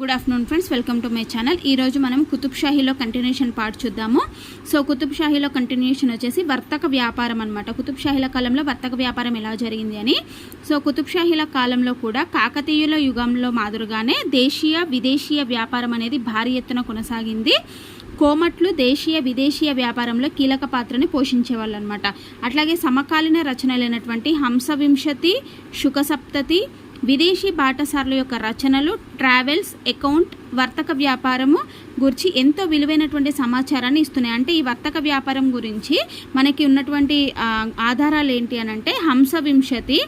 Good afternoon friends welcome to my channel ఈరోజు మనం కుతుబ్ షాహీలో కంటిన్యూషన్ పార్ట్ చూద్దాము. సో కుతుబ్ షాహీలో కంటిన్యూషన్ వచ్చేసి వర్తక వ్యాపారం అనమాట కుతుబ్ షాహీల కాలంలో వర్తక వ్యాపారం ఎలా జరిగింది అని. సో కుతుబ్ షాహీల కాలంలో కూడా కాకతీయుల యుగంలో మాదిరిగానే దేశీయ విదేశీయ వ్యాపారం అనేది భారీ ఎత్తున కొనసాగింది. కోమట్లు దేశీయ విదేశీయ వ్యాపారంలో కీలక పాత్రని పోషించేవాళ్ళు అనమాట అట్లాగే సమకాలీన రచనలైనటువంటి హంసవింశతి శుకసప్తతి విదేశీ బాటసార్ల యొక్క రచనలు ట్రావెల్స్ అకౌంట్ వర్తక వ్యాపారము గురించి ఎంతో విలువైనటువంటి సమాచారాన్ని ఇస్తున్నాయి. అంటే ఈ వర్తక వ్యాపారం గురించి మనకి ఉన్నటువంటి ఆధారాలు ఏంటి అని అంటే హంసవింశతి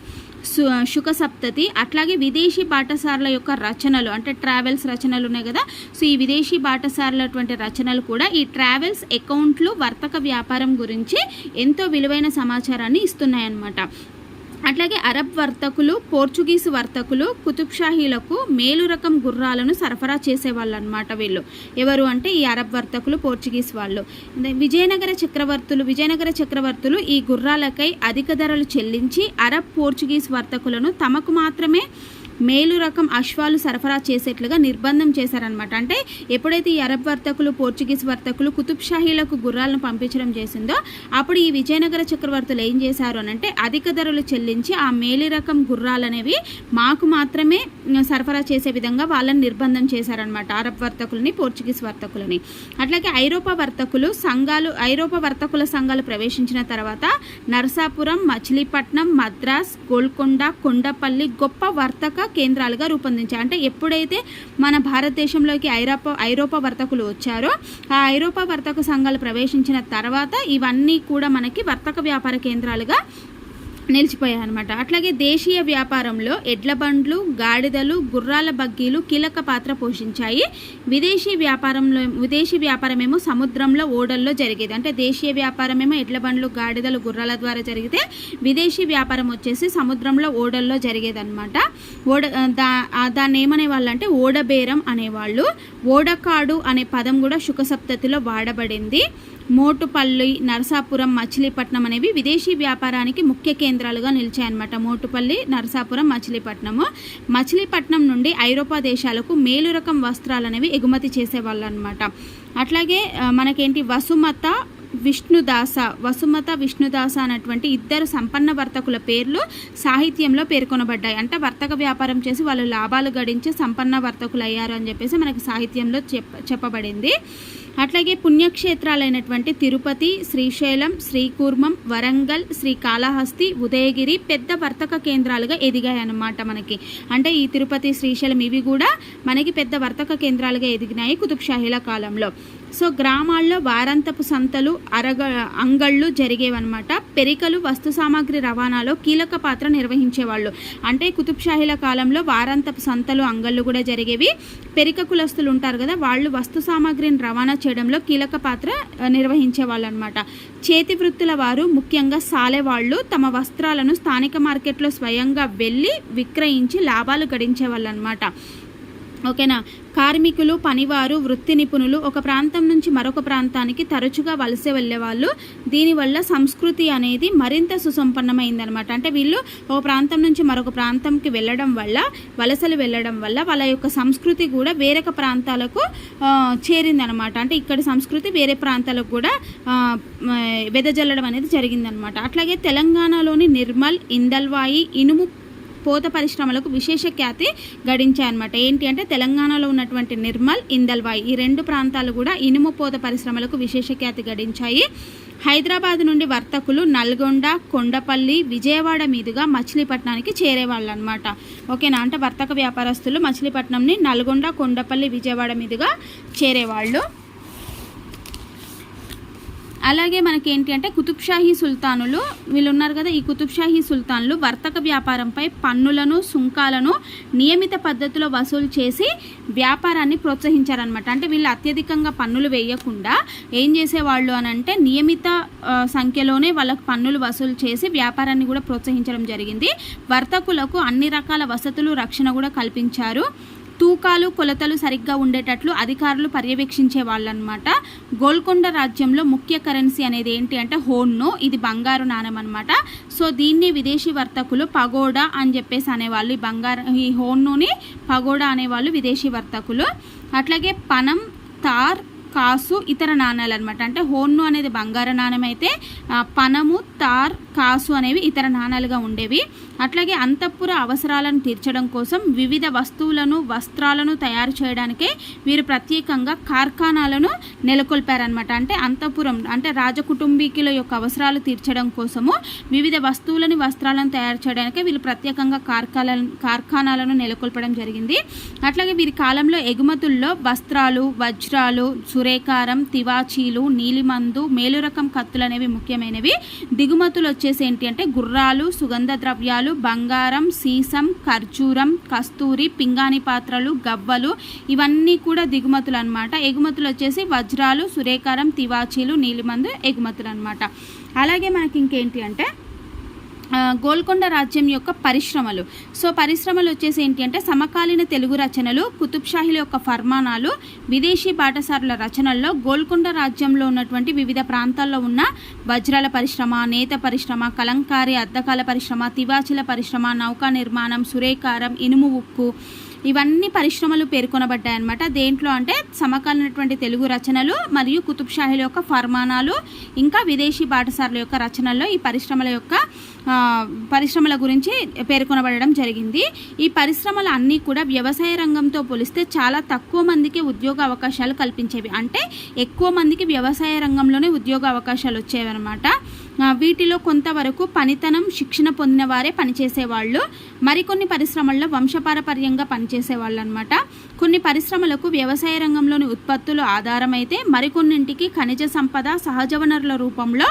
సు శుకసప్తతి అట్లాగే విదేశీ బాటసారుల యొక్క రచనలు అంటే ట్రావెల్స్ రచనలు ఉన్నాయి కదా. సో ఈ విదేశీ బాటసారులటువంటి రచనలు కూడా ఈ ట్రావెల్స్ అకౌంట్లు వర్తక వ్యాపారం గురించి ఎంతో విలువైన సమాచారాన్ని ఇస్తున్నాయన్నమాట. అట్లాగే అరబ్ వర్తకులు పోర్చుగీస్ వర్తకులు కుతుబ్షాహీలకు మేలు రకం గుర్రాలను సరఫరా చేసేవాళ్ళు అనమాట వీళ్ళు. ఎవరు అంటే ఈ అరబ్ వర్తకులు పోర్చుగీస్ వాళ్ళు. విజయనగర చక్రవర్తులు విజయనగర చక్రవర్తులు ఈ గుర్రాలకై అధిక ధరలు చెల్లించి అరబ్ పోర్చుగీస్ వర్తకులను తమకు మాత్రమే మేలు రకం అశ్వాలు సరఫరా చేసేట్లుగా నిర్బంధం చేశారనమాట అంటే ఎప్పుడైతే ఈ అరబ్ వర్తకులు పోర్చుగీస్ వర్తకులు కుతుబ్ షాహీలకు గుర్రాలను పంపించడం చేసిందో అప్పుడు ఈ విజయనగర చక్రవర్తులు ఏం చేశారు అని అంటే అధిక ధరలు చెల్లించి ఆ మేలు రకం గుర్రాలు అనేవి మాకు మాత్రమే సరఫరా చేసే విధంగా వాళ్ళని నిర్బంధం చేశారనమాట అరబ్ వర్తకులని పోర్చుగీస్ వర్తకులని. అట్లాగే ఐరోపా వర్తకులు సంఘాలు ఐరోపా వర్తకుల సంఘాలు ప్రవేశించిన తర్వాత నరసాపురం మచిలీపట్నం మద్రాస్ గోల్కొండ కొండపల్లి గొప్ప వర్తక కేంద్రాలుగా రూపొందించాయి అంటే ఎప్పుడైతే మన భారతదేశంలోకి ఐరోపా ఐరోపా వర్తకులు వచ్చారో ఆ ఐరోపా వర్తక సంఘాలు ప్రవేశించిన తర్వాత ఇవన్నీ కూడా మనకి వర్తక వ్యాపార కేంద్రాలుగా నిలిచిపోయాయి అనమాట అట్లాగే దేశీయ వ్యాపారంలో ఎడ్ల బండ్లు గాడిదలు గుర్రాల బగ్గీలు కీలక పాత్ర పోషించాయి. విదేశీ వ్యాపారంలో విదేశీ వ్యాపారమేమో సముద్రంలో ఓడల్లో జరిగేది. అంటే దేశీయ వ్యాపారమేమో ఎడ్ల బండ్లు గాడిదలు గుర్రాల ద్వారా జరిగితే విదేశీ వ్యాపారం వచ్చేసి సముద్రంలో ఓడల్లో జరిగేదన్నమాట. ఓడ దా దాన్ని ఏమనేవాళ్ళు అంటే ఓడబేరం అనేవాళ్ళు. ఓడకాడు అనే పదం కూడా శుకసప్తతిలో వాడబడింది. మోటుపల్లి నరసాపురం మచిలీపట్నం అనేవి విదేశీ వ్యాపారానికి ముఖ్య కేంద్రాలుగా నిలిచాయన్నమాట. మోటుపల్లి నరసాపురం మచిలీపట్నము. మచిలీపట్నం నుండి ఐరోపా దేశాలకు మేలు రకం వస్త్రాలు అనేవి ఎగుమతి చేసేవాళ్ళు అనమాట అట్లాగే మనకేంటి వసుమత విష్ణుదాస వసుమత విష్ణుదాస అనేటువంటి ఇద్దరు సంపన్న వర్తకుల పేర్లు సాహిత్యంలో పేర్కొనబడ్డాయి. అంటే వర్తక వ్యాపారం చేసి వాళ్ళు లాభాలు గడించి సంపన్న వర్తకులు అయ్యారు అని చెప్పేసి మనకి సాహిత్యంలో చెప్ప చెప్పబడింది. అట్లాగే పుణ్యక్షేత్రాలైనటువంటి తిరుపతి శ్రీశైలం శ్రీకూర్మం వరంగల్ శ్రీకాళహస్తి ఉదయగిరి పెద్ద వర్తక కేంద్రాలుగా ఎదిగాయి అన్నమాట మనకి. అంటే ఈ తిరుపతి శ్రీశైలం ఇవి కూడా మనకి పెద్ద వర్తక కేంద్రాలుగా ఎదిగినాయి కుతుబ్షాహీల కాలంలో. సో గ్రామాల్లో వారాంతపు సంతలు అరగ అంగళ్ళు జరిగేవన్నమాట. పెరికలు వస్తు సామాగ్రి రవాణాలో కీలక పాత్ర నిర్వహించేవాళ్ళు. అంటే కుతుబ్షాహీల కాలంలో వారాంతపు సంతలు అంగళ్ళు కూడా జరిగేవి. పెరిక కులస్తులు ఉంటారు కదా వాళ్ళు వస్తు సామాగ్రిని రవాణా చేయడంలో కీలక పాత్ర నిర్వహించేవాళ్ళు అనమాట చేతి వృత్తుల వారు ముఖ్యంగా సాలెవాళ్ళు తమ వస్త్రాలను స్థానిక మార్కెట్లో స్వయంగా వెళ్ళి విక్రయించి లాభాలు గడించేవాళ్ళు అనమాట ఓకేనా? కార్మికులు పనివారు వృత్తి నిపుణులు ఒక ప్రాంతం నుంచి మరొక ప్రాంతానికి తరచుగా వలస వెళ్ళేవాళ్ళు. దీనివల్ల సంస్కృతి అనేది మరింత సుసంపన్నమైందనమాట అంటే వీళ్ళు ఒక ప్రాంతం నుంచి మరొక ప్రాంతంకి వెళ్ళడం వల్ల వలసలు వెళ్ళడం వల్ల వాళ్ళ యొక్క సంస్కృతి కూడా వేరొక ప్రాంతాలకు చేరిందనమాట అంటే ఇక్కడ సంస్కృతి వేరే ప్రాంతాలకు కూడా వెదజల్లడం అనేది జరిగిందనమాట అట్లాగే తెలంగాణలోని నిర్మల్ ఇందల్వాయి ఇనుము పోత పరిశ్రమలకు విశేష ఖ్యాతి గడించాయన్నమాట. ఏంటి అంటే తెలంగాణలో ఉన్నటువంటి నిర్మల్ ఇందల్వాయి ఈ రెండు ప్రాంతాలు కూడా ఇనుము పోత పరిశ్రమలకు విశేష ఖ్యాతి గడించాయి. హైదరాబాద్ నుండి వర్తకులు నల్గొండ కొండపల్లి విజయవాడ మీదుగా మచిలీపట్నానికి చేరేవాళ్ళు అనమాట ఓకేనా? అంటే వర్తక వ్యాపారస్తులు మచిలీపట్నంని నల్గొండ కొండపల్లి విజయవాడ మీదుగా చేరేవాళ్ళు. అలాగే మనకి ఏంటి అంటే కుతుబ్షాహీ సుల్తానులు వీళ్ళు ఉన్నారు కదా ఈ కుతుబ్షాహీ సుల్తాన్లు వర్తక వ్యాపారంపై పన్నులను సుంకాలను నియమిత పద్ధతిలో వసూలు చేసి వ్యాపారాన్ని ప్రోత్సహించారనమాట అంటే వీళ్ళు అత్యధికంగా పన్నులు వేయకుండా ఏం చేసేవాళ్ళు అని అంటే నియమిత సంఖ్యలోనే వాళ్ళకు పన్నులు వసూలు చేసి వ్యాపారాన్ని కూడా ప్రోత్సహించడం జరిగింది. వర్తకులకు అన్ని రకాల వసతులు రక్షణ కూడా కల్పించారు. తూకాలు కొలతలు సరిగ్గా ఉండేటట్లు అధికారులు పర్యవేక్షించే వాళ్ళు అనమాట గోల్కొండ రాజ్యంలో ముఖ్య కరెన్సీ అనేది ఏంటి అంటే హోన్ను ఇది బంగారు నాణెం అనమాట సో దీన్ని విదేశీ వర్తకులు పగోడా అని చెప్పేసి అనేవాళ్ళు ఈ బంగారు ఈ హోన్నుని పగోడా అనేవాళ్ళు విదేశీ వర్తకులు. అట్లాగే పనం తార్ కాసు ఇతర నాణాలు అనమాట అంటే హోన్ను అనేది బంగార నాణ్యం అయితే పనము తార్ కాసు అనేవి ఇతర నాణాలుగా ఉండేవి. అట్లాగే అంతఃపుర అవసరాలను తీర్చడం కోసం వివిధ వస్తువులను వస్త్రాలను తయారు చేయడానికే వీరు ప్రత్యేకంగా కార్ఖానాలను నెలకొల్పారనమాట అంటే అంతఃపురం అంటే రాజకుటుంబీకుల యొక్క అవసరాలు తీర్చడం కోసము వివిధ వస్తువులని వస్త్రాలను తయారు చేయడానికే వీళ్ళు ప్రత్యేకంగా కార్ఖాలను కార్ఖానాలను నెలకొల్పడం జరిగింది. అట్లాగే వీరి కాలంలో ఎగుమతుల్లో వస్త్రాలు వజ్రాలు సురేకారం తివాచీలు నీలిమందు మేలు రకం కత్తులు అనేవి ముఖ్యమైనవి. దిగుమతులు వచ్చేసి ఏంటి అంటే గుర్రాలు సుగంధ ద్రవ్యాలు బంగారం సీసం ఖర్జూరం కస్తూరి పింగాణి పాత్రలు గవ్వలు ఇవన్నీ కూడా దిగుమతులు అనమాట ఎగుమతులు వచ్చేసి వజ్రాలు సురేకారం తివాచీలు నీలిమందు ఎగుమతులు అనమాట అలాగే మనకి ఇంకేంటి అంటే గోల్కొండ రాజ్యం యొక్క పరిశ్రమలు. సో పరిశ్రమలు వచ్చేసి ఏంటి అంటే సమకాలీన తెలుగు రచనలు కుతుబ్షాహిల యొక్క ఫర్మానాలు విదేశీ బాటసారుల రచనల్లో గోల్కొండ రాజ్యంలో ఉన్నటువంటి వివిధ ప్రాంతాల్లో ఉన్న వజ్రాల పరిశ్రమ నేత పరిశ్రమ కలంకారీ అద్దకాల పరిశ్రమ తివాచీల పరిశ్రమ నౌకా నిర్మాణం సురేకారం ఇనుము ఉక్కు ఇవన్నీ పరిశ్రమలు పేర్కొనబడ్డాయన్నమాట. దేంట్లో అంటే సమకాలీనటువంటి తెలుగు రచనలు మరియు కుతుబ్షాహీల యొక్క ఫర్మానాలు ఇంకా విదేశీ బాటసారుల యొక్క రచనల్లో ఈ పరిశ్రమల యొక్క పరిశ్రమల గురించి పేర్కొనబడడం జరిగింది. ఈ పరిశ్రమలు అన్నీ కూడా వ్యవసాయ రంగంతో పోలిస్తే చాలా తక్కువ మందికి ఉద్యోగ అవకాశాలు కల్పించేవి. అంటే ఎక్కువ మందికి వ్యవసాయ రంగంలోనే ఉద్యోగ అవకాశాలు వచ్చేవన్నమాట. వీటిలో కొంతవరకు పనితనం శిక్షణ పొందిన వారే పనిచేసేవాళ్ళు. మరికొన్ని పరిశ్రమల్లో వంశపారపర్యంగా పనిచేసేవాళ్ళు అనమాట కొన్ని పరిశ్రమలకు వ్యవసాయ రంగంలోని ఉత్పత్తులు ఆధారమైతే మరికొన్నింటికి ఖనిజ సంపద సహజ వనరుల రూపంలో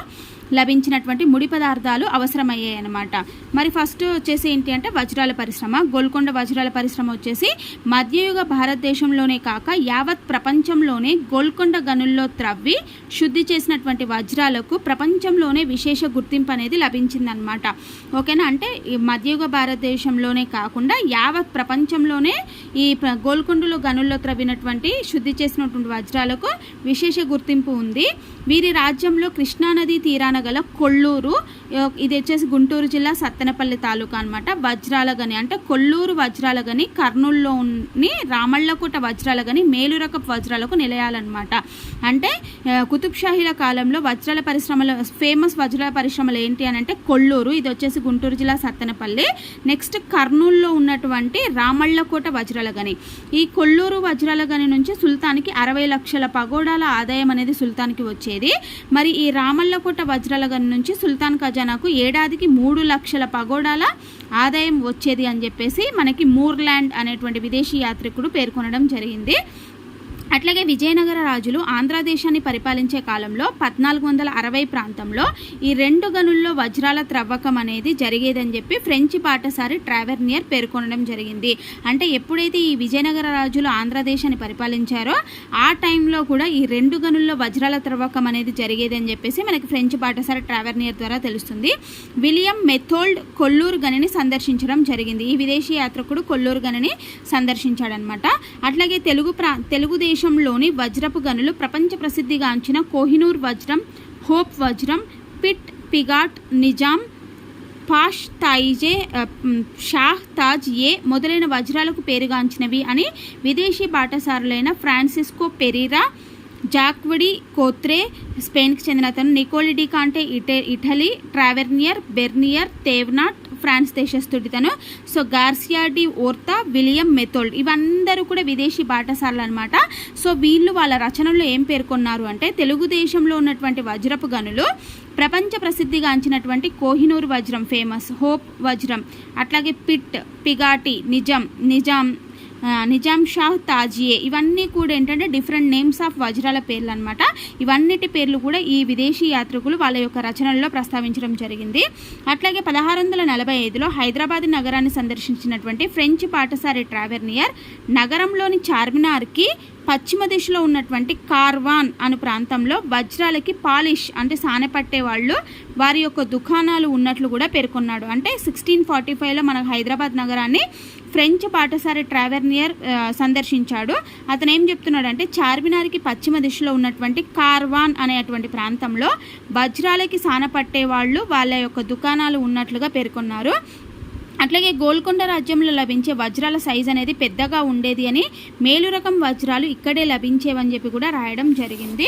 లభించినటువంటి ముడి పదార్థాలు అవసరమయ్యాయి అన్నమాట మరి ఫస్ట్ వచ్చేసి ఏంటి అంటే వజ్రాల పరిశ్రమ గోల్కొండ వజ్రాల పరిశ్రమ వచ్చేసి మధ్యయుగ భారతదేశంలోనే కాక యావత్ ప్రపంచంలోనే గోల్కొండ గనుల్లో త్రవ్వి శుద్ధి చేసినటువంటి వజ్రాలకు ప్రపంచంలోనే విశేష గుర్తింపు అనేది లభించిందనమాట ఓకేనా? అంటే మధ్యయుగ భారతదేశంలోనే కాకుండా యావత్ ప్రపంచంలోనే ఈ గోల్కొండలో గనుల్లో త్రవ్వినటువంటి శుద్ధి చేసినటువంటి వజ్రాలకు విశేష గుర్తింపు ఉంది. వీరి రాజ్యంలో కృష్ణానది తీరాన గల కొల్లూరు ఇది వచ్చేసి గుంటూరు జిల్లా సత్తెనపల్లి తాలూకా అనమాట వజ్రాల గని అంటే కొల్లూరు వజ్రాల గని కర్నూలులోని రామళ్ళకోట వజ్రాల గని మేలురకపు వజ్రాలకు నిలయాలన్నమాట. అంటే కుతుబ్షాహీల కుతుబ్ షాహీల కాలంలో వజ్రాల పరిశ్రమల ఫేమస్ వజ్రాల పరిశ్రమలు ఏంటి అని అంటే కొల్లూరు ఇది వచ్చేసి గుంటూరు జిల్లా సత్తెనపల్లి. నెక్స్ట్ కర్నూలులో ఉన్నటువంటి రామళ్ళకోట వజ్రాల గని ఈ కొల్లూరు వజ్రాల గని నుంచి సుల్తాన్కి అరవై లక్షల పగోడాల ఆదాయం అనేది సుల్తాన్కి వచ్చేది. మరి ఈ రామళ్ళకోట వజ్ర సంవత్సరాల నుంచి సుల్తాన్ ఖజానాకు ఏడాదికి మూడు లక్షల పగోడాల ఆదాయం వచ్చేది అని చెప్పేసి మనకి మూర్లాండ్ అనేటువంటి విదేశీ యాత్రికుడు పేర్కొనడం జరిగింది. అట్లాగే విజయనగర రాజులు ఆంధ్రదేశాన్ని పరిపాలించే కాలంలో పద్నాలుగు వందల అరవై ప్రాంతంలో ఈ రెండు గనుల్లో వజ్రాల త్రవ్వకం అనేది జరిగేదని చెప్పి ఫ్రెంచ్ పాటసారి ట్రావెర్నియర్ పేర్కొనడం జరిగింది. అంటే ఎప్పుడైతే ఈ విజయనగర రాజులు ఆంధ్రదేశాన్ని పరిపాలించారో ఆ టైంలో కూడా ఈ రెండు గనుల్లో వజ్రాల త్రవ్వకం అనేది జరిగేదని చెప్పేసి మనకి ఫ్రెంచ్ పాటసారి ట్రావెర్నియర్ ద్వారా తెలుస్తుంది. విలియం మెథోల్డ్ కొల్లూరు గనిని సందర్శించడం జరిగింది. ఈ విదేశీ యాత్రకుడు కొల్లూరు గనిని సందర్శించాడనమాట అట్లాగే తెలుగు ప్రా తెలుగుదేశం తెలుగుదేశంలోని వజ్రపు గనులు ప్రపంచ ప్రసిద్ధిగాంచిన కోహినూర్ వజ్రం హోప్ వజ్రం పిట్ పిగాట్ నిజాం పాష్ తాయిజే షాహ్ తాజ్ ఏ మొదలైన వజ్రాలకు పేరుగాంచినవి అని విదేశీ బాటసారులైన ఫ్రాన్సిస్కో పెరీరా జాక్వడి కోత్రే స్పెయిన్కి చెందిన అతను నికోలిడి కాంటే ఇటే Italy Tavernier Bernier Thevenot France దేశస్థుడితను. So Garcia de Orta William Methold ఇవందరూ కూడా విదేశీ బాటసార్లు అనమాట సో వీళ్ళు వాళ్ళ రచనల్లో ఏం పేర్కొన్నారు అంటే తెలుగుదేశంలో ఉన్నటువంటి వజ్రపు గనులు ప్రపంచ ప్రసిద్ధిగాంచినటువంటి కోహినూర్ వజ్రం ఫేమస్ హోప్ వజ్రం అట్లాగే పిట్ పిగాటి నిజం నిజాం నిజాం షాహ్ తాజియే. ఇవన్నీ కూడా ఏంటంటే డిఫరెంట్ నేమ్స్ ఆఫ్ వజ్రాల పేర్లు అనమాట ఇవన్నిటి పేర్లు కూడా ఈ విదేశీ యాత్రికులు వాళ్ళ యొక్క రచనల్లో ప్రస్తావించడం జరిగింది. అట్లాగే పదహారు వందల నలభై ఐదులో హైదరాబాద్ నగరాన్ని సందర్శించినటువంటి ఫ్రెంచ్ పాటసారి ట్రావెర్నియర్ నగరంలోని చార్మినార్కి పశ్చిమ దిశలో ఉన్నటువంటి కార్వాన్ అను ప్రాంతంలో వజ్రాలకి పాలిష్ అంటే సానె పట్టే వాళ్ళు వారి యొక్క దుకాణాలు ఉన్నట్లు కూడా పేర్కొన్నాడు. అంటే సిక్స్టీన్ ఫార్టీ ఫైవ్లో మన హైదరాబాద్ నగరాన్ని ఫ్రెంచ్ పాఠశాల ట్రావెర్నియర్ సందర్శించాడు. అతను ఏం చెప్తున్నాడంటే చార్మినార్కి పశ్చిమ దిశలో ఉన్నటువంటి కార్వాన్ అనేటువంటి ప్రాంతంలో వజ్రాలకి సానపట్టే వాళ్ళు వాళ్ళ యొక్క దుకాణాలు ఉన్నట్లుగా పేర్కొన్నారు. అట్లాగే గోల్కొండ రాజ్యంలో లభించే వజ్రాల సైజ్ అనేది పెద్దగా ఉండేది అని మేలు రకం వజ్రాలు ఇక్కడే లభించేవని చెప్పి కూడా రాయడం జరిగింది.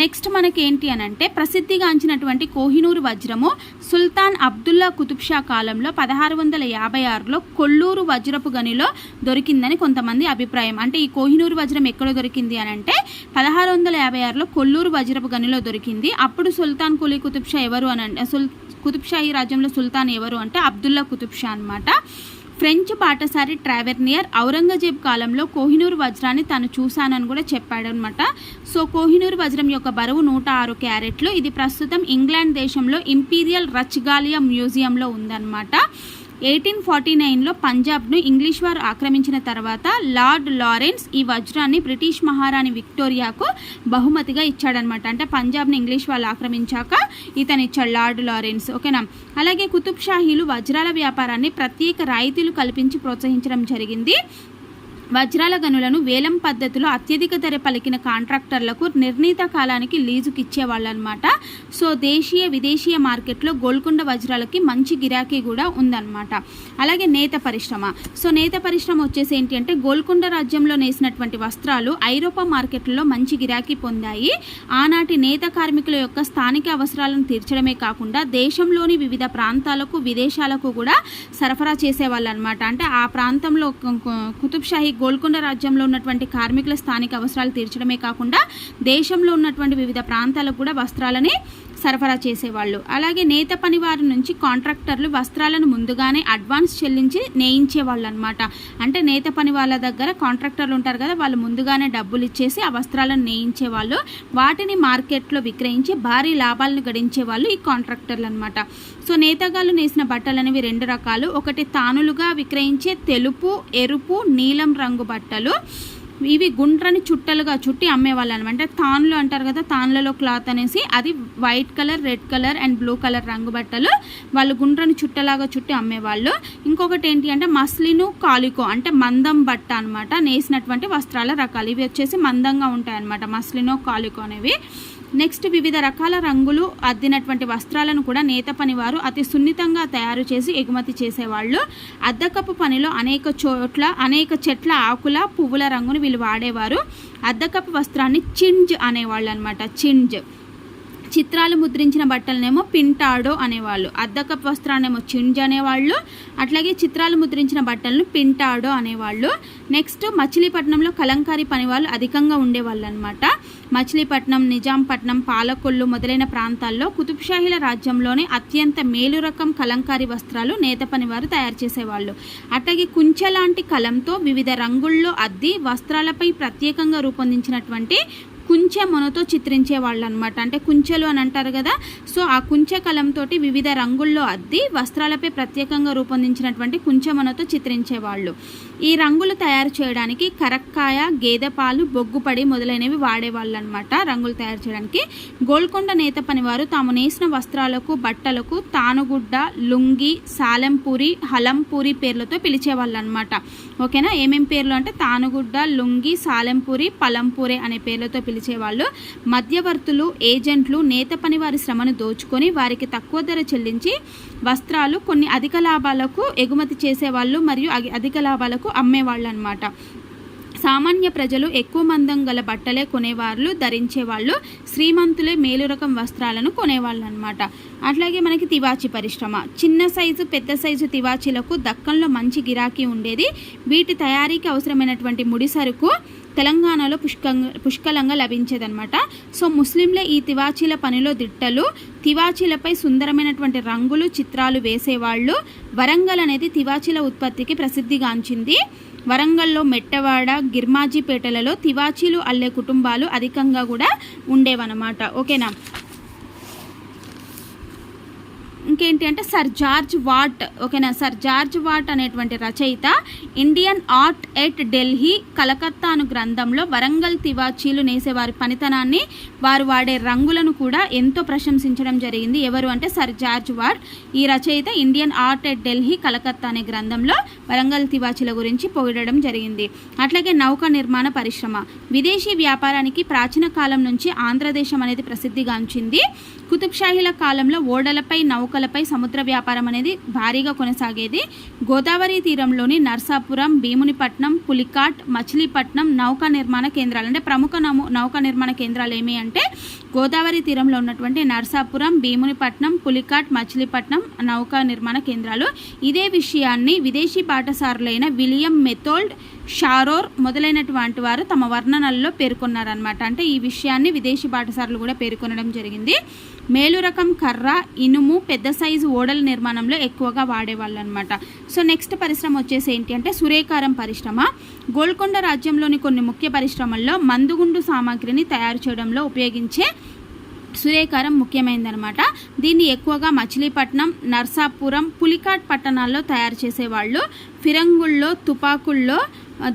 నెక్స్ట్ మనకి ఏంటి అని అంటే ప్రసిద్ధిగాంచినటువంటి కోహినూరు వజ్రము సుల్తాన్ అబ్దుల్లా కుతుబ్ షా కాలంలో పదహారు వందల యాభై ఆరులో కొల్లూరు వజ్రపు గనిలో దొరికిందని కొంతమంది అభిప్రాయం. అంటే ఈ కోహినూరు వజ్రం ఎక్కడ దొరికింది అని అంటే పదహారు వందల యాభై ఆరులో కొల్లూరు వజ్రపు గనిలో దొరికింది. అప్పుడు సుల్తాన్ కులీ కుతుబ్ షా ఎవరు అని అంటే సుల్ కుతుబ్ షాహీ రాజ్యంలో సుల్తాన్ ఎవరు అంటే అబ్దుల్లా కుతుబ్ షా అనమాట ఫ్రెంచ్ బాటసారి ట్రావెర్నియర్ ఔరంగజేబ్ కాలంలో కోహినూరు వజ్రాన్ని తాను చూశానని కూడా చెప్పాడనమాట సో కోహినూరు వజ్రం యొక్క బరువు నూట ఆరు క్యారెట్లు. ఇది ప్రస్తుతం ఇంగ్లాండ్ దేశంలో ఇంపీరియల్ రచ్గాలియా మ్యూజియంలో ఉందన్నమాట. ఎయిటీన్ ఫార్టీ నైన్లో పంజాబ్ను ఇంగ్లీష్ వారు ఆక్రమించిన తర్వాత లార్డ్ లారెన్స్ ఈ వజ్రాన్ని బ్రిటిష్ మహారాణి విక్టోరియాకు బహుమతిగా ఇచ్చాడనమాట అంటే పంజాబ్ని ఇంగ్లీష్ వాళ్ళు ఆక్రమించాక ఇతను ఇచ్చాడు లార్డ్ లారెన్స్. ఓకేనా? అలాగే కుతుబ్ షాహీలు వజ్రాల వ్యాపారాన్ని ప్రత్యేక రాయితీలు కల్పించి ప్రోత్సహించడం జరిగింది. వజ్రాల గనులను వేలం పద్ధతిలో అత్యధిక ధర పలికిన కాంట్రాక్టర్లకు నిర్ణీత కాలానికి లీజుకి ఇచ్చేవాళ్ళు అనమాట సో దేశీయ విదేశీయ మార్కెట్లో గోల్కొండ వజ్రాలకి మంచి గిరాకీ కూడా ఉందన్నమాట. అలాగే నేత పరిశ్రమ. సో నేత పరిశ్రమ వచ్చేసి ఏంటి అంటే గోల్కొండ రాజ్యంలో నేసినటువంటి వస్త్రాలు ఐరోపా మార్కెట్లలో మంచి గిరాకీ పొందాయి. ఆనాటి నేత కార్మికుల యొక్క స్థానిక అవసరాలను తీర్చడమే కాకుండా దేశంలోని వివిధ ప్రాంతాలకు విదేశాలకు కూడా సరఫరా చేసేవాళ్ళు అనమాట అంటే ఆ ప్రాంతంలో కు- గోల్కొండ రాజ్యంలో ఉన్నటువంటి కార్మికుల స్థానిక అవసరాలు తీర్చడమే కాకుండా దేశంలో ఉన్నటువంటి వివిధ ప్రాంతాలకు కూడా వస్త్రాలని సరఫరా చేసేవాళ్ళు. అలాగే నేత పని వారి నుంచి కాంట్రాక్టర్లు వస్త్రాలను ముందుగానే అడ్వాన్స్ చెల్లించి నేయించేవాళ్ళు అనమాట అంటే నేత పని వాళ్ళ దగ్గర కాంట్రాక్టర్లు ఉంటారు కదా వాళ్ళు ముందుగానే డబ్బులు ఇచ్చేసి ఆ వస్త్రాలను నేయించేవాళ్ళు. వాటిని మార్కెట్లో విక్రయించి భారీ లాభాలను గడించే వాళ్ళు ఈ కాంట్రాక్టర్లు అనమాట సో నేతగాళ్ళు నేసిన బట్టలు అనేవి రెండు రకాలు. ఒకటి తానులుగా విక్రయించే తెలుపు ఎరుపు నీలం రంగు బట్టలు. ఇవి గుండ్రని చుట్టలుగా చుట్టి అమ్మేవాళ్ళు అనమాట అంటే తాన్లు అంటారు కదా తాన్లలో క్లాత్ అనేసి అది white colour red colour and blue colour రంగు బట్టలు వాళ్ళు గుండ్రని చుట్టలాగా చుట్టి అమ్మేవాళ్ళు. ఇంకొకటి ఏంటి అంటే మస్లిను కాలికో అంటే మందం బట్ట అనమాట నేసినటువంటి వస్త్రాల రకాలు. ఇవి వచ్చేసి మందంగా ఉంటాయి అనమాట మస్లినో కాలికో అనేవి. నెక్స్ట్ వివిధ రకాల రంగులు అద్దినటువంటి వస్త్రాలను కూడా నేత పనివారు అతి సున్నితంగా తయారు చేసి ఎగుమతి చేసేవాళ్ళు. అద్దకపు పనిలో అనేక చోట్ల అనేక చెట్ల ఆకుల పువ్వుల రంగును వీళ్ళు వాడేవారు. అద్దకపు వస్త్రాన్ని చింజ్ అనేవాళ్ళు అనమాట చింజ్. చిత్రాలు ముద్రించిన బట్టలనేమో పింటాడో అనేవాళ్ళు. అద్దకపు వస్త్రాన్నేమో చింజ్ అనేవాళ్ళు. అట్లాగే చిత్రాలు ముద్రించిన బట్టలను పింటాడో అనేవాళ్ళు. నెక్స్ట్ మచిలీపట్నంలో కలంకారీ పనివాళ్ళు అధికంగా ఉండేవాళ్ళు అనమాట మచిలీపట్నం నిజాంపట్నం పాలకొల్లు మొదలైన ప్రాంతాల్లో కుతుబ్షాహీల రాజ్యంలోనే అత్యంత మేలు రకం కలంకారీ వస్త్రాలు నేత పనివారు తయారు చేసేవాళ్ళు. అట్లాగే కుంచె లాంటి కలంతో వివిధ రంగుల్లో అద్ది వస్త్రాలపై ప్రత్యేకంగా రూపొందించినటువంటి కుంచె మొనతో చిత్రించే వాళ్ళు అనమాట అంటే కుంచెలు అని అంటారు కదా. సో ఆ కుంచె కలంతో వివిధ రంగుల్లో అద్ది వస్త్రాలపై ప్రత్యేకంగా రూపొందించినటువంటి కుంచె మొనతో చిత్రించేవాళ్ళు ఈ రంగులు తయారు చేయడానికి కరక్కాయ గేదె పాలు బొగ్గుపడి మొదలైనవి వాడేవాళ్ళు అనమాట రంగులు తయారు చేయడానికి. గోల్కొండ నేత పనివారు తాము నేసిన వస్త్రాలకు బట్టలకు తానుగుడ్డ లుంగి సాలెంపూరి హలంపూరి పేర్లతో పిలిచేవాళ్ళు అనమాట ఓకేనా? ఏమేం పేర్లు అంటే తానుగుడ్డ లుంగి సాలెంపూరి పలంపూరి అనే పేర్లతో పిలిచేవాళ్ళు మధ్యవర్తులు ఏజెంట్లు నేత పని వారి శ్రమను దోచుకొని వారికి తక్కువ ధర చెల్లించి వస్త్రాలు కొన్ని అధిక లాభాలకు ఎగుమతి చేసేవాళ్ళు మరియు అధిక లాభాలకు అమ్మేవాళ్ళు అనమాట సామాన్య ప్రజలు ఎక్కువ మందం గల బట్టలే కొనేవాళ్ళు ధరించేవాళ్ళు శ్రీమంతులే మేలు రకం వస్త్రాలను కొనేవాళ్ళు అనమాట అట్లాగే మనకి తివాచి పరిశ్రమ. చిన్న సైజు పెద్ద సైజు తివాచీలకు దక్కన్లో మంచి గిరాకీ ఉండేది. వీటి తయారీకి అవసరమైనటువంటి ముడి సరుకు తెలంగాణలో పుష్కంగా పుష్కలంగా లభించేదన్నమాట. సో ముస్లింలే ఈ తివాచీల పనిలో దిట్టలు. తివాచీలపై సుందరమైనటువంటి రంగులు చిత్రాలు వేసేవాళ్ళు. వరంగల్ అనేది తివాచీల ఉత్పత్తికి ప్రసిద్ధిగాంచింది. వరంగల్లో మెట్టవాడ గిర్మాజీపేటలలో తివాచీలు అల్లే కుటుంబాలు అధికంగా కూడా ఉండేవన్నమాట. ఓకేనా? ఇంకేంటి అంటే సర్ జార్జ్ వాట్ ఓకేనా? సర్ జార్జ్ వాట్ అనేటువంటి రచయిత Indian art at Delhi Calcutta అను గ్రంథంలో వరంగల్ తివాచీలు నేసే వారి పనితనాన్ని వారు వాడే రంగులను కూడా ఎంతో ప్రశంసించడం జరిగింది. ఎవరు అంటే సర్ జార్జ్ వాట్. ఈ రచయిత Indian art at Delhi Calcutta అనే గ్రంథంలో వరంగల్ తివాచీల గురించి పొగిడడం జరిగింది. అట్లాగే నౌక నిర్మాణ పరిశ్రమ. విదేశీ వ్యాపారానికి ప్రాచీన కాలం నుంచి ఆంధ్రదేశం అనేది ప్రసిద్ధిగాంచింది. కుతుబ్షాహీల కాలంలో ఓడలపై నౌకలపై సముద్ర వ్యాపారం అనేది భారీగా కొనసాగేది. గోదావరి తీరంలోని నర్సాపురం భీమునిపట్నం పులికాట్ మచిలీపట్నం నౌకా నిర్మాణ కేంద్రాలు అంటే ప్రముఖ నము నౌకా నిర్మాణ కేంద్రాలు ఏమి అంటే గోదావరి తీరంలో ఉన్నటువంటి నర్సాపురం భీమునిపట్నం పులికాట్ మచిలీపట్నం నౌకా నిర్మాణ కేంద్రాలు. ఇదే విషయాన్ని విదేశీ పాఠశాలలైన విలియం మెథోల్డ్ షారోర్ మొదలైనటువంటి వారు తమ వర్ణనల్లో పేర్కొన్నారనమాట అంటే ఈ విషయాన్ని విదేశీ పాఠశాలలు కూడా పేర్కొనడం జరిగింది. మేలు రకం కర్ర ఇనుము పెద్ద సైజు ఓడల నిర్మాణంలో ఎక్కువగా వాడేవాళ్ళు అనమాట సో నెక్స్ట్ పరిశ్రమ వచ్చేసి ఏంటి అంటే సురేకారం పరిశ్రమ. గోల్కొండ రాజ్యంలోని కొన్ని ముఖ్య పరిశ్రమల్లో మందుగుండు సామాగ్రిని తయారు చేయడంలో ఉపయోగించే సురేకారం ముఖ్యమైనదనమాట దీన్ని ఎక్కువగా మచిలీపట్నం నర్సాపురం పులికాట్ పట్టణాల్లో తయారు చేసేవాళ్ళు. ఫిరంగుల్లో తుపాకుల్లో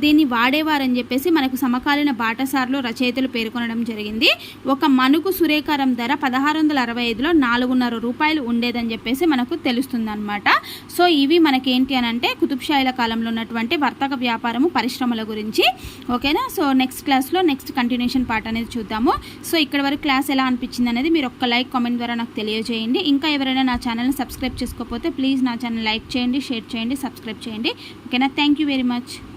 దీన్ని వాడేవారని చెప్పేసి మనకు సమకాలీన బాటసార్లు రచయితలు పేర్కొనడం జరిగింది. ఒక మణుకు సురేకారం ధర పదహారు వందల అరవై ఐదులో నాలుగున్నర రూపాయలు ఉండేదని చెప్పేసి మనకు తెలుస్తుంది అనమాట సో ఇవి మనకేంటి అని అంటే కుతుబ్షాయిల కాలంలో ఉన్నటువంటి వర్తక వ్యాపారము పరిశ్రమల గురించి. ఓకేనా? సో నెక్స్ట్ క్లాస్లో నెక్స్ట్ కంటిన్యూషన్ పార్ట్ అనేది చూద్దాము. సో ఇక్కడ వరకు క్లాస్ ఎలా అనిపించింది అనేది మీరు ఒక్క లైక్ కామెంట్ ద్వారా నాకు తెలియజేయండి. ఇంకా ఎవరైనా నా ఛానల్ని సబ్స్క్రైబ్ చేసుకోకపోతే ప్లీజ్ నా ఛానల్ లైక్ చేయండి షేర్ చేయండి సబ్స్క్రైబ్ చేయండి. ఓకేనా? Thank you very much.